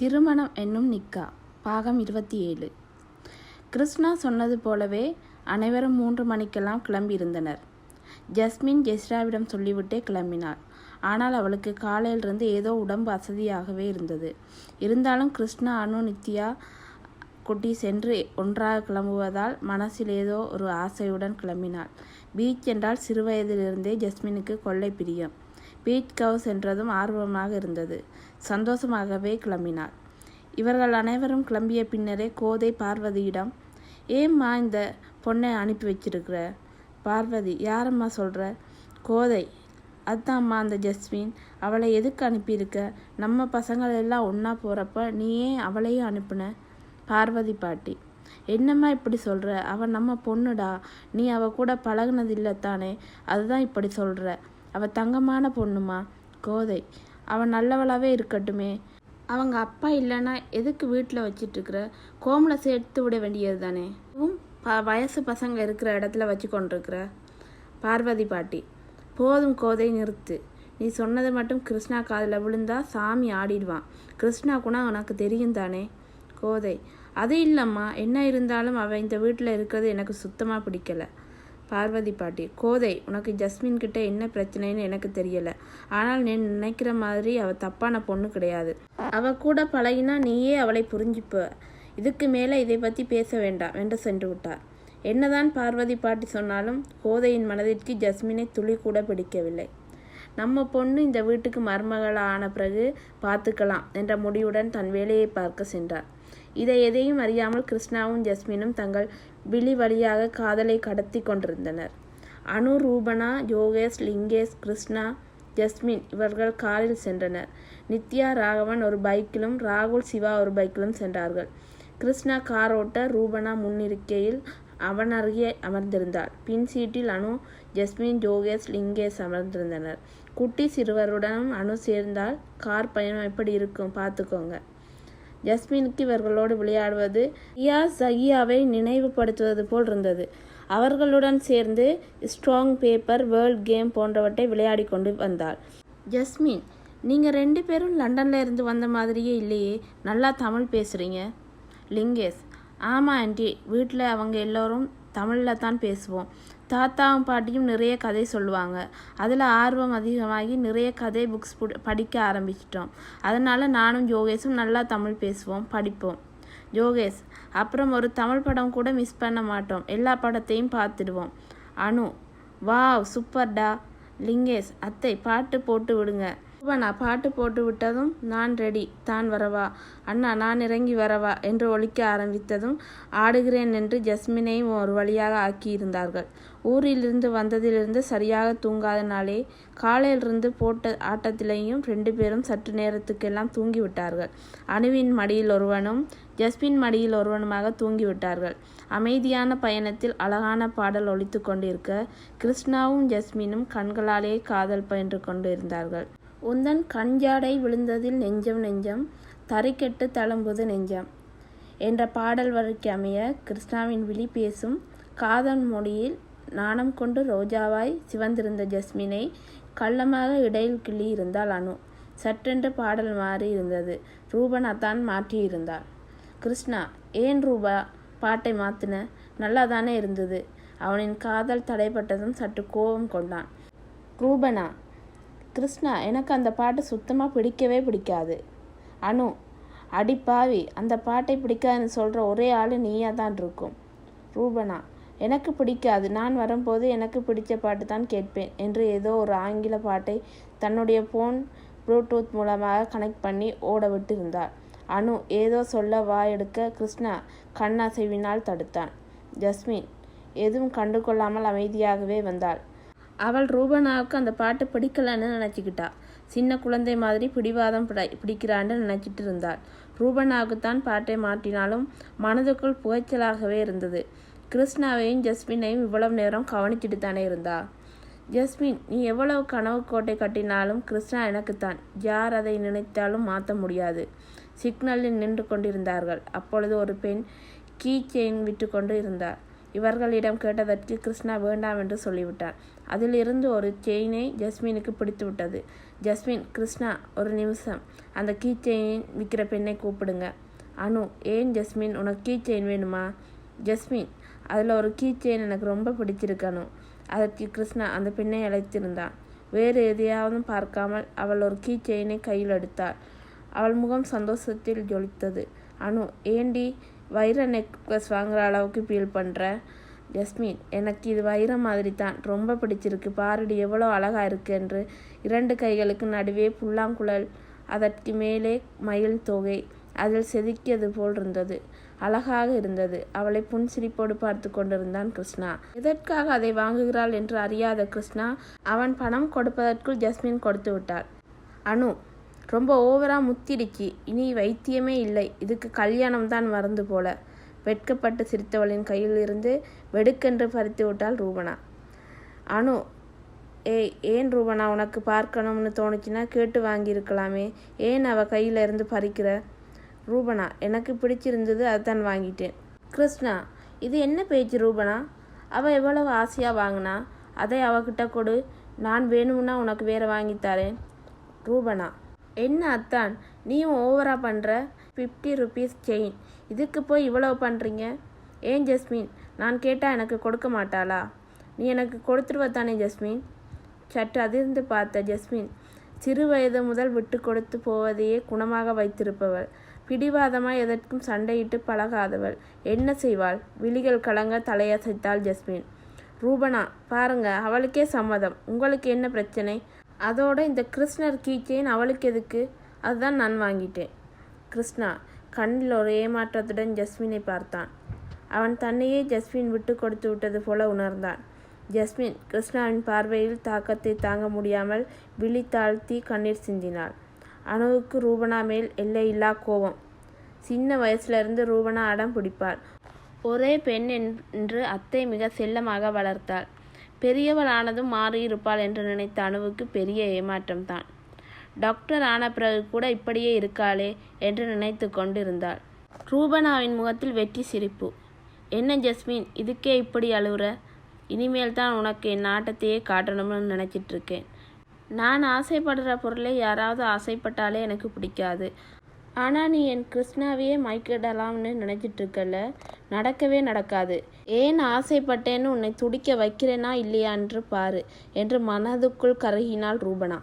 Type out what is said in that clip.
திருமணம் என்னும் நிக்கா பாகம் இருபத்தி ஏழு. கிருஷ்ணா சொன்னது போலவே அனைவரும் மூன்று மணிக்கெல்லாம் கிளம்பியிருந்தனர். ஜஸ்மின் ஜெஸ்ராவிடம் சொல்லிவிட்டே கிளம்பினாள். ஆனால் அவளுக்கு காலையிலிருந்து ஏதோ உடம்பு அசதியாகவே இருந்தது. இருந்தாலும் கிருஷ்ணா அனு நித்யா குட்டி சென்று ஒன்றாக கிளம்புவதால் மனசில் ஏதோ ஒரு ஆசையுடன் கிளம்பினாள். பீச் என்றால் சிறுவயதிலிருந்தே ஜஸ்மினுக்கு கொள்ளை பிரியம். பீட் கவ் சென்றதும் ஆர்வமாக இருந்தது. சந்தோஷமாகவே கிளம்பினாள். இவர்கள் அனைவரும் கிளம்பிய பின்னரே கோதை பார்வதியிடம் ஏம்மா இந்த பொண்ணை அனுப்பி வச்சிருக்கிற பார்வதி யாரம்மா சொல்கிற கோதை அதாம்மா அந்த ஜஸ்வின் அவளை எதுக்கு அனுப்பியிருக்க? நம்ம பசங்கள் எல்லாம் ஒன்றா போகிறப்ப நீ ஏன் அவளையும் அனுப்புன? பார்வதி பாட்டி என்னம்மா இப்படி சொல்கிற அவள் நம்ம பொண்ணுடா. நீ அவ கூட பழகுனதில்லை தானே? அதுதான் இப்படி சொல்கிற அவள் தங்கமான பொண்ணுமா? கோதை. அவன் நல்லவளாவே இருக்கட்டுமே. அவங்க அப்பா இல்லைன்னா எதுக்கு வீட்டில் வச்சிட்ருக்குற? கோமலை சேர்த்து விட வேண்டியது தானே. இதுவும் ப வயசு பசங்க இருக்கிற இடத்துல வச்சு கொண்டிருக்கிற. பார்வதி பாட்டி. போதும் கோதை நிறுத்து. நீ சொன்னது மட்டும் கிருஷ்ணா காதில் விழுந்தா சாமி ஆடிடுவான். கிருஷ்ணா குணம் உனக்கு தெரியும் தானே? கோதை. அது இல்லைம்மா. என்ன இருந்தாலும் அவள் இந்த வீட்டில் இருக்கிறது எனக்கு சுத்தமாக பிடிக்கல. பார்வதி பாட்டி கோதை உனக்கு ஜஸ்மின் கிட்ட என்ன பிரச்சனைன்னு எனக்கு தெரியல. ஆனால் நீ நினைக்கிற மாதிரி அவள் தப்பான பொண்ணு கிடையாது. அவ கூட பழகினா நீயே அவளை புரிஞ்சுப்ப. இதுக்கு மேலே இதை பற்றி பேச வேண்டாம் என்று சென்று விட்டார். என்னதான் பார்வதி பாட்டி சொன்னாலும் கோதையின் மனதிற்கு ஜஸ்மினை துளி கூட பிடிக்கவில்லை. நம்ம பொண்ணு இந்த வீட்டுக்கு மருமகளாக ஆன பிறகு பார்த்துக்கலாம் என்ற முடிவுடன் தன் வேலையை பார்க்க சென்றார். இதை எதையும் அறியாமல் கிருஷ்ணாவும் ஜஸ்மினும் தங்கள் விழி வழியாக காதலை கடத்தி கொண்டிருந்தனர். அனு ரூபனா யோகேஷ் லிங்கேஷ் கிருஷ்ணா ஜஸ்மின் இவர்கள் காரில் சென்றனர். நித்யா ராகவன் ஒரு பைக்கிலும் ராகுல் சிவா ஒரு பைக்கிலும் சென்றார்கள். கிருஷ்ணா கார் ஓட்ட ரூபனா முன்னிருக்கையில் அவன் அருகே அமர்ந்திருந்தாள். பின் சீட்டில் அனு ஜஸ்மின் ஜோகேஷ் லிங்கேஷ் அமர்ந்திருந்தனர். குட்டி சிறுவருடனும் அனு சேர்ந்தால் கார் பயணம் எப்படி இருக்கும் பார்த்துக்கோங்க. ஜஸ்மினுக்கு இவர்களோடு விளையாடுவது ரியா சகியாவை நினைவுபடுத்துவது போல் இருந்தது அவர்களுடன் சேர்ந்து ஸ்ட்ராங் பேப்பர் வேர்ல்ட் கேம் போன்றவற்றை விளையாடி கொண்டு வந்தாள். ஜஸ்மின் நீங்கள் ரெண்டு பேரும் லண்டனில் இருந்து வந்த மாதிரியே இல்லையே நல்லா தமிழ் பேசுகிறீங்க லிங்கேஷ் ஆமாம் ஆண்டி வீட்டில் அவங்க எல்லோரும் தமிழில் தான் பேசுவோம். தாத்தாவும் பாட்டியும் நிறைய கதை சொல்லுவாங்க. அதில் ஆர்வம் அதிகமாகி நிறைய கதை புக்ஸ் படிக்க ஆரம்பிச்சிட்டோம். அதனால் நானும் யோகேஷும் நல்லா தமிழ் பேசுவோம் படிப்போம். யோகேஷ் அப்புறம் ஒரு தமிழ் படம் கூட மிஸ் பண்ண மாட்டோம். எல்லா படத்தையும் பார்த்துடுவோம். அனு வாவ் சூப்பர்டா லிங்கேஷ் அத்தை பாட்டு போட்டு விடுங்க. ரூபனா பாட்டு போட்டு விட்டதும் நான் ரெடி தான் வரவா. அண்ணா நான் இறங்கி வரவா என்று ஒழிக்க ஆரம்பித்ததும் ஆடுகிறேன் என்று ஜஸ்மினையும் ஒரு வழியாக ஆக்கியிருந்தார்கள். ஊரிலிருந்து வந்ததிலிருந்து சரியாக தூங்காதனாலே காலையிலிருந்து போட்ட ஆட்டத்திலேயும் ரெண்டு பேரும் சற்று நேரத்துக்கெல்லாம் தூங்கிவிட்டார்கள். அணுவின் மடியில் ஒருவனும் ஜஸ்மின் மடியில் ஒருவனுமாக தூங்கிவிட்டார்கள். அமைதியான பயணத்தில் அழகான பாடல் ஒழித்து கொண்டிருக்க கிருஷ்ணாவும் ஜஸ்மினும் கண்களாலே காதல் பயின்று கொண்டு இருந்தார்கள் உந்தன் கஞ்சாடை விழுந்ததில் நெஞ்சம் நெஞ்சம் தறிக்கெட்டு தளம்புது நெஞ்சம் என்ற பாடல் வரைக்கு அமைய கிருஷ்ணாவின் விழி பேசும் காதல் மொழியில் நாணம் கொண்டு ரோஜாவாய் சிவந்திருந்த ஜஸ்மினை கள்ளமாக இடையில் கிள்ளி இருந்தாள் அனு. சற்றென்று பாடல் மாறி இருந்தது. ரூபனா தான் மாற்றியிருந்தாள் கிருஷ்ணா ஏன் ரூபா பாட்டை மாத்தின? நல்லா தானே இருந்தது. அவனின் காதல் தடைப்பட்டதும் சற்று கோபம் கொண்டான். ரூபனா கிருஷ்ணா எனக்கு அந்த பாட்டு சுத்தமாக பிடிக்கவே பிடிக்காது. அனு அடிப்பாவி அந்த பாட்டை பிடிக்காதுன்னு சொல்கிற ஒரே ஆள் நீயாக தான் இருக்கும். ரூபனா எனக்கு பிடிக்காது. நான் வரும்போது எனக்கு பிடிச்ச பாட்டு தான் கேட்பேன் என்று ஏதோ ஒரு ஆங்கில பாட்டை தன்னுடைய ஃபோன் ப்ளூடூத் மூலமாக கனெக்ட் பண்ணி ஓட விட்டு இருந்தார் அனு ஏதோ சொல்ல வா எடுக்க கிருஷ்ணா கண்ணாசைவினால் தடுத்தான். ஜஸ்மின் எதுவும் கண்டு கொள்ளாமல் அமைதியாகவே வந்தாள். அவள் ரூபனாவுக்கு அந்த பாட்டு பிடிக்கலன்னு நினச்சிக்கிட்டா. சின்ன குழந்தை மாதிரி பிடிவாதம் பிடி பிடிக்கிறான்னு நினச்சிட்டு இருந்தாள். ரூபனாவுக்கு தான் பாட்டை மாற்றினாலும் மனதுக்குள் புகைச்சலாகவே இருந்தது. கிருஷ்ணாவையும் ஜஸ்மினையும் இவ்வளவு நேரம் கவனிச்சுட்டு தானே இருந்தா? ஜஸ்மின் நீ எவ்வளவு கனவு கோட்டை கட்டினாலும் கிருஷ்ணா எனக்குத்தான். யார் அதை நினைத்தாலும் மாற்ற முடியாது. சிக்னலில் நின்று கொண்டிருந்தார்கள். அப்பொழுது ஒரு பெண் கீ செயின் விட்டு கொண்டு இருந்தார். இவர்களிடம் கேட்டதற்கு கிருஷ்ணா வேண்டாம் என்று சொல்லிவிட்டார். அதிலிருந்து ஒரு செயினை ஜஸ்மினுக்கு பிடித்து விட்டது. ஜஸ்மின் கிருஷ்ணா ஒரு நிமிஷம். அந்த கீ செயின் விற்கிற பெண்ணை கூப்பிடுங்க. அனு ஏன் ஜஸ்மின் உனக்கு கீ செயின் வேணுமா? ஜஸ்மின் அதில் ஒரு கீ செயின் எனக்கு ரொம்ப பிடிச்சிருக்கு அனு. அதற்கு கிருஷ்ணா அந்த பெண்ணை அழைத்திருந்தான். வேறு எதையாவது பார்க்காமல் அவள் ஒரு கீ செயினை கையில் எடுத்தாள். அவள் முகம் சந்தோஷத்தில் ஜொலித்தது. அனு ஏண்டி வைர நெக்லஸ் வாங்குற அளவுக்கு ஃபீல் பண்ணுற ஜஸ்மின் எனக்கு இது வைரம் மாதிரி தான் ரொம்ப பிடிச்சிருக்கு. பாருடி எவ்வளோ அழகாக இருக்கு என்று இரண்டு கைகளுக்கு நடுவே புல்லாங்குழல் அதற்கு மேலே மயில் தொகை அதில் செதுக்கியது போல் இருந்தது. அழகாக இருந்தது. அவளை புன்சிரிப்போடு பார்த்து கொண்டிருந்தான் கிருஷ்ணா. எதற்காக அதை வாங்குகிறாள் என்று அறியாத கிருஷ்ணா அவன் பணம் கொடுப்பதற்குள் ஜஸ்மின் கொடுத்து விட்டாள். அனு ரொம்ப ஓவரா முத்திடுச்சு இனி வைத்தியமே இல்லை. இதுக்கு கல்யாணம் தான் மறந்து போல. வெட்கப்பட்டு சிரித்தவளின் கையில் இருந்து வெடுக்கென்று பறித்து விட்டாள் ரூபனா. அனு ஏய் ஏன் ரூபனா உனக்கு பார்க்கணும்னு தோணுச்சுன்னா கேட்டு வாங்கியிருக்கலாமே. ஏன் அவ கையில இருந்து பறிக்கிற? ரூபனா எனக்கு பிடிச்சிருந்தது அதுதான் வாங்கிட்டேன். கிருஷ்ணா இது என்ன பேச்சு ரூபனா? அவ எவ்வளவு ஆசையா வாங்கினா? அதை அவகிட்ட கொடு. நான் வேணும்னா உனக்கு வேற வாங்கித் தரேன். ரூபனா என்ன அத்தான்? நீயும் ஓவரா பண்ற? ஃபிஃப்டி ருபீஸ் செயின் இதுக்கு போய் இவ்வளவு பண்ணுறீங்க ஏன் ஜஸ்மின்? நான் கேட்டால் எனக்கு கொடுக்க மாட்டாளா? நீ எனக்கு கொடுத்துருவ தானே ஜஸ்மின்? சற்று அதிர்ந்து பார்த்த ஜஸ்மின் சிறு வயது முதல் விட்டு கொடுத்து போவதையே குணமாக வைத்திருப்பவள். பிடிவாதமாய் எதற்கும் சண்டையிட்டு பழகாதவள். என்ன செய்வாள்? விழிகள் கலங்க தலையசைத்தாள் ஜஸ்மின். ரூபனா பாருங்க அவளுக்கே சம்மதம். உங்களுக்கு என்ன பிரச்சனை? அதோட இந்த கிருஷ்ணர் கீச்சேன் அவளுக்கு எதுக்கு? அதுதான் நான் வாங்கிட்டேன். கிருஷ்ணா கண்ணில் ஒரு ஏமாற்றத்துடன் ஜஸ்மினை பார்த்தான். அவன் தன்னையே ஜஸ்மின் விட்டு கொடுத்து விட்டது போல உணர்ந்தான். ஜஸ்மின் கிருஷ்ணாவின் பார்வையில் தாக்கத்தை தாங்க முடியாமல் விழி தாழ்த்தி கண்ணீர் சிந்தினாள். அணுவுக்கு ரூபனா மேல் எல்லையில்லா கோபம். சின்ன வயசுலேருந்து ரூபனா அடம் பிடிப்பாள். ஒரே பெண் என்று அத்தை மிக செல்லமாக வளர்த்தாள். பெரியவள் ஆனதும் மாறியிருப்பாள் என்று நினைத்த அணுவுக்கு பெரிய ஏமாற்றம்தான். டாக்டர் ஆன பிறகு கூட இப்படியே இருக்காளே என்று நினைத்து கொண்டிருந்தாள். ரூபனாவின் முகத்தில் வெற்றி சிரிப்பு. என்ன ஜஸ்மின் இதுக்கே இப்படி அழுகுற இனிமேல் தான் உனக்கு என் ஆட்டத்தையே காட்டணும்னு நினச்சிட்டு இருக்கேன் நான் ஆசைப்படுற பொருளை யாராவது ஆசைப்பட்டாலே எனக்கு பிடிக்காது. ஆனால் நீ என் கிருஷ்ணாவையே மயக்கிடலாம்னு நினச்சிட்டு இருக்கல நடக்கவே நடக்காது. ஏன் ஆசைப்பட்டேன்னு உன்னை துடிக்க வைக்கிறேனா இல்லையா என்று பாரு என்று மனதுக்குள் கருகினாள் ரூபனா.